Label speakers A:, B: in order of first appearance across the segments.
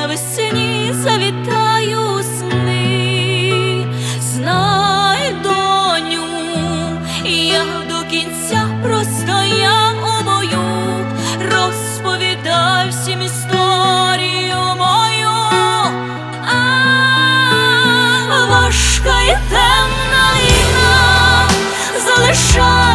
A: навесні завітаю сни. Знай, доню, я до кінця простояв у бою, розповідай всім історію мою. А, важка і темна війна залишає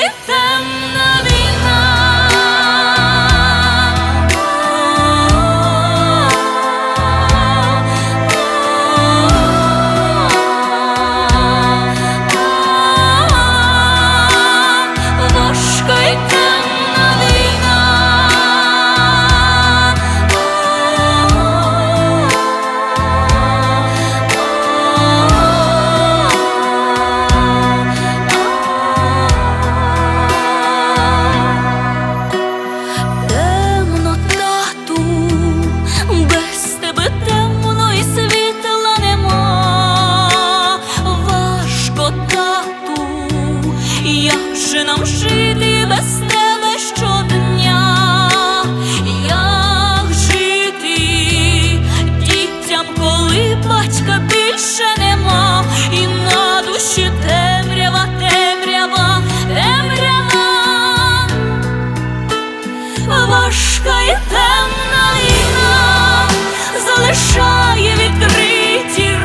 A: важка і же нам жити без тебе щодня? Як жити дітям, коли батька більше нема, і на душі темрява, темрява, темрява. Важка і темна війна залишає відкриті